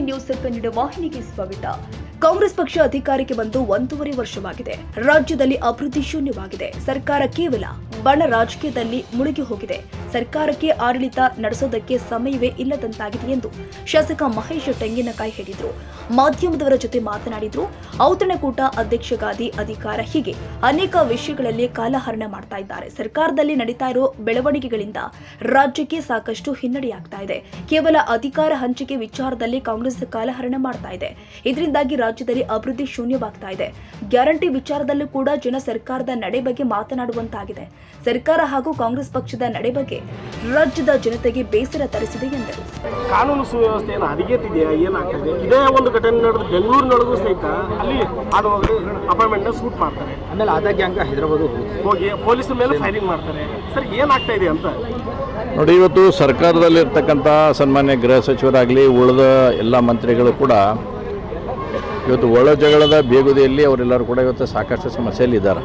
News Kannada ವಾಹಿನಿಗೆ ಸ್ವಾಗತ. ಕಾಂಗ್ರೆಸ್ ಪಕ್ಷ ಅಧಿಕಾರಕ್ಕೆ ಬಂದು ಒಂದೂವರೆ ವರ್ಷವಾಗಿದೆ. ರಾಜ್ಯದಲ್ಲಿ ಅಭಿವೃದ್ಧಿ ಶೂನ್ಯವಾಗಿದೆ. ಸರ್ಕಾರ ಕೇವಲ ಬಣ ರಾಜಕೀಯದಲ್ಲಿ ಮುಳುಗಿ ಹೋಗಿದೆ. ಸರ್ಕಾರಕ್ಕೆ ಆಡಳಿತ ನಡೆಸೋದಕ್ಕೆ ಸಮಯವೇ ಇಲ್ಲದಂತಾಗಿದೆ ಎಂದು ಶಾಸಕ ಮಹೇಶ್ ತೆಂಗಿನಕಾಯಿ ಹೇಳಿದರು. ಮಾಧ್ಯಮದವರ ಜೊತೆ ಮಾತನಾಡಿದ್ರು, ಔತಣಕೂಟ ಅಧ್ಯಕ್ಷಗಾದಿ ಅಧಿಕಾರ ಹೀಗೆ ಅನೇಕ ವಿಷಯಗಳಲ್ಲಿ ಕಾಲಹರಣ ಮಾಡ್ತಾ ಇದ್ದಾರೆ. ಸರ್ಕಾರದಲ್ಲಿ ನಡೀತಾ ಇರೋ ಬೆಳವಣಿಗೆಗಳಿಂದ ರಾಜ್ಯಕ್ಕೆ ಸಾಕಷ್ಟು ಹಿನ್ನಡೆಯಾಗ್ತಾ ಇದೆ. ಕೇವಲ ಅಧಿಕಾರ ಹಂಚಿಕೆ ವಿಚಾರದಲ್ಲಿ ಕಾಂಗ್ರೆಸ್ ಕಾಲಹರಣ ಮಾಡ್ತಾ ಇದೆ. ಇದರಿಂದಾಗಿ ರಾಜ್ಯದಲ್ಲಿ ಅಭಿವೃದ್ಧಿ ಶೂನ್ಯವಾಗ್ತಾ ಇದೆ. ಗ್ಯಾರಂಟಿ ವಿಚಾರದಲ್ಲೂ ಕೂಡ ಜನ ಸರ್ಕಾರದ ನಡೆ ಬಗ್ಗೆ ಮಾತನಾಡುವಂತಾಗಿದೆ. ಸರ್ಕಾರ ಹಾಗೂ ಕಾಂಗ್ರೆಸ್ ಪಕ್ಷದ ನಡೆ ಬಗ್ಗೆ ರಾಜ್ಯದ ಜನತೆಗೆ ಬೇಸರ ತರಿಸಿದೆ ಎಂದರು. ಕಾನೂನು ಸುವ್ಯವಸ್ಥೆಯನ್ನು ಹದಗೆಟ್ಟಿದೆಯಾ? ಏನಾಗ್ತದೆ? ಇದೇ ಒಂದು ಘಟನೆ ನಡೆದು ಬೆಂಗಳೂರಿನೊಳಗೂ ಸಹಿತ ಅಲ್ಲಿ ಅದು ಅಪಾಯಿಂಟ್ಮೆಂಟ್ನ ಸೂಟ್ ಮಾಡ್ತಾರೆ. ಆಮೇಲೆ ಆದಾಗ್ಯ ಹಂಗ ಹೈದರಾಬಾದ್ ಹೋಗಿ. ಪೊಲೀಸರ ಮೇಲೆ ಫೈರಿಂಗ್ ಮಾಡ್ತಾರೆ. ಸರ್ ಏನಾಗ್ತಾ ಇದೆ ಅಂತ? ನೋಡಿ ಇವತ್ತು ಸರ್ಕಾರದಲ್ಲಿರ್ತಕ್ಕಂಥ ಸನ್ಮಾನ್ಯ ಗೃಹ ಸಚಿವರಾಗಲಿ ಉಳಿದ ಎಲ್ಲ ಮಂತ್ರಿಗಳು ಕೂಡ ಇವತ್ತು ಒಳ ಜಗಳದ ಬೇಗುದೆಯಲ್ಲಿ ಅವರೆಲ್ಲರೂ ಕೂಡ ಇವತ್ತು ಸಾಕಷ್ಟು ಸಮಸ್ಯೆಯಲ್ಲಿದ್ದಾರೆ.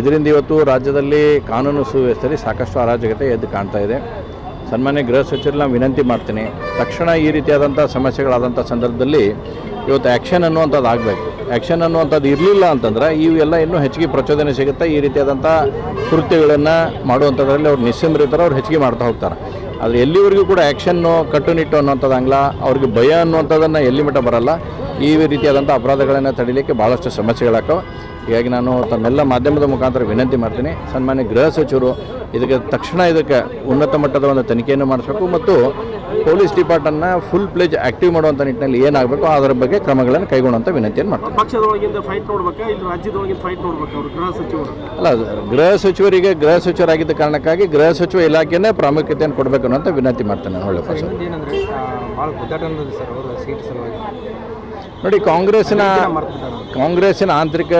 ಇದರಿಂದ ಇವತ್ತು ರಾಜ್ಯದಲ್ಲಿ ಕಾನೂನು ಸುವ್ಯವಸ್ಥೆಯಲ್ಲಿ ಸಾಕಷ್ಟು ಅರಾಜಕತೆ ಎದ್ದು ಕಾಣ್ತಾ ಇದೆ. ಸನ್ಮಾನ್ಯ ಗೃಹ ಸಚಿವರಲ್ಲಿ ನಾನು ವಿನಂತಿ ಮಾಡ್ತೀನಿ. ತಕ್ಷಣ ಈ ರೀತಿಯಾದಂಥ ಸಮಸ್ಯೆಗಳಾದಂಥ ಸಂದರ್ಭದಲ್ಲಿ ಇವತ್ತು ಆ್ಯಕ್ಷನ್ ಅನ್ನುವಂಥದ್ದು ಆಗಬೇಕು. ಆ್ಯಕ್ಷನ್ ಅನ್ನುವಂಥದ್ದು ಇರಲಿಲ್ಲ ಅಂತಂದ್ರೆ ಇವೆಲ್ಲ ಇನ್ನೂ ಹೆಚ್ಚಿಗೆ ಪ್ರಚೋದನೆ ಸಿಗುತ್ತೆ. ಈ ರೀತಿಯಾದಂಥ ಕೃತ್ಯಗಳನ್ನು ಮಾಡುವಂಥದ್ರಲ್ಲಿ ಅವ್ರು ನಿಸ್ಸಂಬರಿತಾರೆ ಅವ್ರು ಹೆಚ್ಚಿಗೆ ಮಾಡ್ತಾ ಹೋಗ್ತಾರೆ. ಆದರೆ ಎಲ್ಲಿವರೆಗೂ ಕೂಡ ಆ್ಯಕ್ಷನ್ನು ಕಟ್ಟುನಿಟ್ಟು ಅನ್ನುವಂಥದ್ದಂಗ್ಲ ಅವ್ರಿಗೆ ಭಯ ಅನ್ನುವಂಥದ್ದನ್ನು ಎಲ್ಲಿ ಮಟ್ಟ ಬರಲ್ಲ. ಈ ರೀತಿಯಾದಂಥ ಅಪರಾಧಗಳನ್ನು ತಡಿಲಿಕ್ಕೆ ಭಾಳಷ್ಟು ಸಮಸ್ಯೆಗಳಾಗ್ತವೆ. ಹೀಗಾಗಿ ನಾನು ತಮ್ಮೆಲ್ಲ ಮಾಧ್ಯಮದ ಮುಖಾಂತರ ವಿನಂತಿ ಮಾಡ್ತೀನಿ. ಸನ್ಮಾನ್ಯ ಗೃಹ ಸಚಿವರು ಇದಕ್ಕೆ ತಕ್ಷಣ ಇದಕ್ಕೆ ಉನ್ನತ ಮಟ್ಟದ ಒಂದು ತನಿಖೆಯನ್ನು ಮಾಡಿಸಬೇಕು ಮತ್ತು ಪೊಲೀಸ್ ಡಿಪಾರ್ಟ್ಮೆಂಟ್ನ ಫುಲ್ ಪ್ಲೇಜ್ ಆಕ್ಟಿವ್ ಮಾಡುವಂಥ ನಿಟ್ಟಿನಲ್ಲಿ ಏನಾಗಬೇಕು ಅದರ ಬಗ್ಗೆ ಕ್ರಮಗಳನ್ನು ಕೈಗೊಳ್ಳುವಂಥ ವಿನಂತಿಯನ್ನು ಮಾಡ್ತೀನಿ. ಅಲ್ಲ ಗೃಹ ಸಚಿವರಿಗೆ ಗೃಹ ಸಚಿವರಾಗಿದ್ದ ಕಾರಣಕ್ಕಾಗಿ ಗೃಹ ಸಚಿವ ಇಲಾಖೆಯೇ ಪ್ರಾಮುಖ್ಯತೆಯನ್ನು ಕೊಡಬೇಕು ಅನ್ನೋಂಥ ವಿನಂತಿ ಮಾಡ್ತೇನೆ ಗುದ್ದಾಟ ಸರ್ ನೋಡಿ ಕಾಂಗ್ರೆಸ್ಸಿನ ಕಾಂಗ್ರೆಸ್ಸಿನ ಆಂತರಿಕ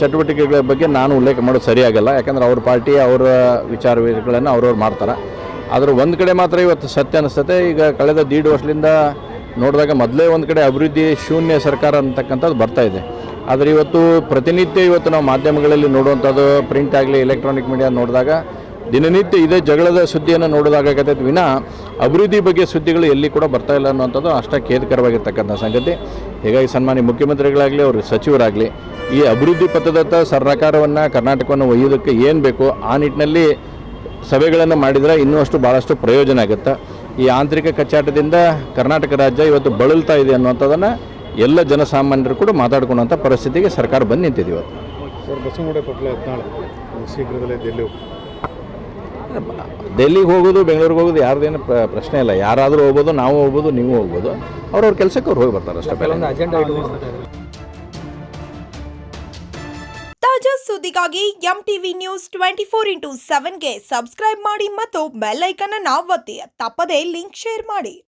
ಚಟುವಟಿಕೆಗಳ ಬಗ್ಗೆ ನಾನು ಉಲ್ಲೇಖ ಮಾಡೋದು ಸರಿಯಾಗಲ್ಲ ಯಾಕಂದ್ರೆ ಅವ್ರ ಪಾರ್ಟಿ ಅವರ ವಿಚಾರಗಳನ್ನು ಅವ್ರವ್ರು ಮಾಡ್ತಾರೆ. ಆದರೆ ಒಂದು ಕಡೆ ಮಾತ್ರ ಇವತ್ತು ಸತ್ಯ ಅನಿಸ್ತತೆ ಈಗ ಕಳೆದ ದೀಡ್ ವರ್ಷದಿಂದ ನೋಡಿದಾಗ ಮೊದಲೇ ಒಂದು ಕಡೆ ಅಭಿವೃದ್ಧಿ ಶೂನ್ಯ ಸರ್ಕಾರ ಅಂತಕ್ಕಂಥದ್ದು ಬರ್ತಾ ಇದೆ. ಆದರೆ ಇವತ್ತು ಪ್ರತಿನಿತ್ಯ ಇವತ್ತು ನಾವು ಮಾಧ್ಯಮಗಳಲ್ಲಿ ನೋಡುವಂಥದ್ದು ಪ್ರಿಂಟ್ ಆಗಲಿ ಎಲೆಕ್ಟ್ರಾನಿಕ್ ಮೀಡಿಯಾ ನೋಡಿದಾಗ ದಿನನಿತ್ಯ ಇದೇ ಜಗಳದ ಸುದ್ದಿಯನ್ನು ನೋಡೋದಾಗತ್ತೆ ವಿನ, ಅಭಿವೃದ್ಧಿ ಬಗ್ಗೆ ಸುದ್ದಿಗಳು ಎಲ್ಲಿ ಕೂಡ ಬರ್ತಾ ಇಲ್ಲ ಅನ್ನುವಂಥದ್ದು ಅಷ್ಟೇ ಖೇದಕರವಾಗಿರ್ತಕ್ಕಂಥ ಸಂಗತಿ. ಹೀಗಾಗಿ ಸನ್ಮಾನ್ಯ ಮುಖ್ಯಮಂತ್ರಿಗಳಾಗಲಿ ಅವರು ಸಚಿವರಾಗಲಿ, ಈ ಅಭಿವೃದ್ಧಿ ಪಥದತ್ತ ಸರ್ಕಾರವನ್ನು, ಕರ್ನಾಟಕವನ್ನು ಒಯ್ಯೋದಕ್ಕೆ ಏನು ಬೇಕು, ಆ ನಿಟ್ಟಿನಲ್ಲಿ ಸಭೆಗಳನ್ನು ಮಾಡಿದರೆ ಇನ್ನೂ ಅಷ್ಟು ಭಾಳಷ್ಟು ಪ್ರಯೋಜನ ಆಗುತ್ತೆ. ಈ ಆಂತರಿಕ ಕಚ್ಚಾಟದಿಂದ ಕರ್ನಾಟಕ ರಾಜ್ಯ ಇವತ್ತು ಬಳಲ್ತಾ ಇದೆ ಅನ್ನುವಂಥದ್ದನ್ನು ಎಲ್ಲ ಜನಸಾಮಾನ್ಯರು ಕೂಡ ಮಾತಾಡ್ಕೊಳ್ಳೋಂಥ ಪರಿಸ್ಥಿತಿಗೆ ಸರ್ಕಾರ ಬಂದು ನಿಂತಿದೆ ಇವತ್ತು. ಸರ್ ಬಸವನಗುಡಿ ಪಟ್ಲ ಹದಿನಾಳು. ಶೀಘ್ರದಲ್ಲೇ ಡೆಲ್ಲಿ ಡೆಲ್ಲಿಗೆ ಹೋಗೋದು ಬೆಂಗಳೂರಿಗೆ ಹೋಗೋದು ಯಾರ್ದೇನು ಪ್ರ- ಪ್ರಶ್ನೆ ಇಲ್ಲ. ಯಾರಾದರೂ ಹೋಗ್ಬೋದು ನಾವು ಹೋಗ್ಬೋದು ನೀವು ಹೋಗ್ಬೋದು. ಅವ್ರವ್ರ ಕೆಲಸಕ್ಕೆ ಅವ್ರು ಹೋಗಿ ಬರ್ತಾರೆ ಅಷ್ಟೇ ತಾಜಾ ಸುದ್ದಿಗಾಗಿ M TV news twenty four into ಸೆವೆನ್ಗೆ subscribe ಮಾಡಿ ಮತ್ತು ಬೆಲ್ ಐಕನ್ ಅನ್ನು ಒತ್ತಿ. ತಪ್ಪದೇ ಲಿಂಕ್ ಶೇರ್ ಮಾಡಿ.